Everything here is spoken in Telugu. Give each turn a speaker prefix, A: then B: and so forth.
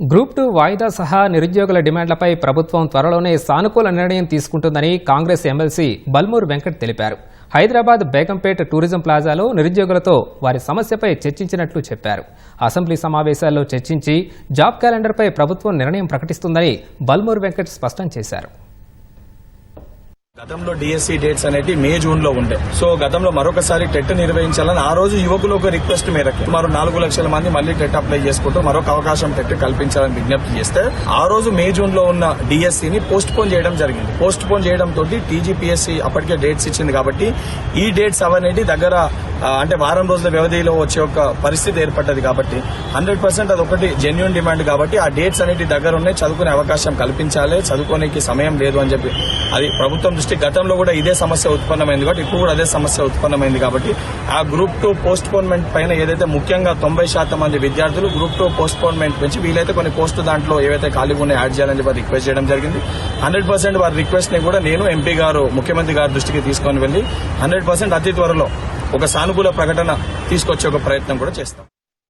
A: గ్రూప్ టూ వాయిదా సహా నిరుద్యోగుల డిమాండ్లపై ప్రభుత్వం త్వరలోనే సానుకూల నిర్ణయం తీసుకుంటుందని కాంగ్రెస్ ఎమ్మెల్సీ బల్మూర్ వెంకట్ తెలిపారు. హైదరాబాద్ బేగంపేట్ టూరిజం ప్లాజాలో నిరుద్యోగులతో వారి సమస్యపై చర్చించినట్లు చెప్పారు. అసెంబ్లీ సమావేశాల్లో చర్చించి జాబ్ క్యాలెండర్పై ప్రభుత్వం నిర్ణయం ప్రకటిస్తుందని బల్మూర్ వెంకట్ స్పష్టం చేశారు.
B: గతంలో డిఎస్సి డేట్స్ అనేది మే జూన్లో ఉండే. సో గతంలో మరొకసారి టెట్ నిర్వహించాలని ఆ రోజు యువకులు ఒక రిక్వెస్ట్ మేరకు. మరో నాలుగు లక్షల మంది మళ్ళీ టెట్ అప్లై చేసుకుంటూ మరొక అవకాశం టెట్ కల్పించాలని విజ్ఞప్తి చేస్తే ఆ రోజు మే జూన్లో ఉన్న డిఎస్సిని పోస్ట్ పోన్ చేయడం జరిగింది. పోస్ట్ పోన్ చేయడం తోటి టీజీపీఎస్సీ అప్పటికే డేట్స్ ఇచ్చింది కాబట్టి ఈ డేట్స్ అవనేది దగ్గర అంటే వారం రోజుల వ్యవధిలో వచ్చే ఒక పరిస్థితి ఏర్పడ్డది కాబట్టి హండ్రెడ్ పర్సెంట్ అది ఒకటి జెన్యున్ డిమాండ్ కాబట్టి ఆ డేట్స్ అనేటి దగ్గర ఉన్నాయి చదువుకునే అవకాశం కల్పించాలి చదువుకోనికి సమయం లేదు అని చెప్పి. అది ప్రభుత్వం దృష్టి గతంలో కూడా ఇదే సమస్య ఉత్పన్నమైంది కాబట్టి ఇప్పుడు కూడా అదే సమస్య ఉత్పన్నమైంది కాబట్టి ఆ గ్రూప్ టూ పోస్ట్ పోన్మెంట్ పైన ఏదైతే ముఖ్యంగా తొంభై శాతం మంది విద్యార్థులు గ్రూప్ టూ పోస్ట్ పోన్మెంట్ వీలైతే కొన్ని పోస్టు దాంట్లో ఏవైతే ఖాళీగా ఉన్నాయో యాడ్ చేయాలని చెప్పి రిక్వెస్ట్ చేయడం జరిగింది. హండ్రెడ్ పర్సెంట్ వారి రిక్వెస్ట్ని కూడా నేను ఎంపీ గారు ముఖ్యమంత్రి గారి దృష్టికి తీసుకొని వెళ్ళి హండ్రెడ్ పర్సెంట్ అతి త్వరలో ఒక సానుకూల ప్రకటన తీసుకొచ్చే ఒక ప్రయత్నం కూడా చేస్తాం.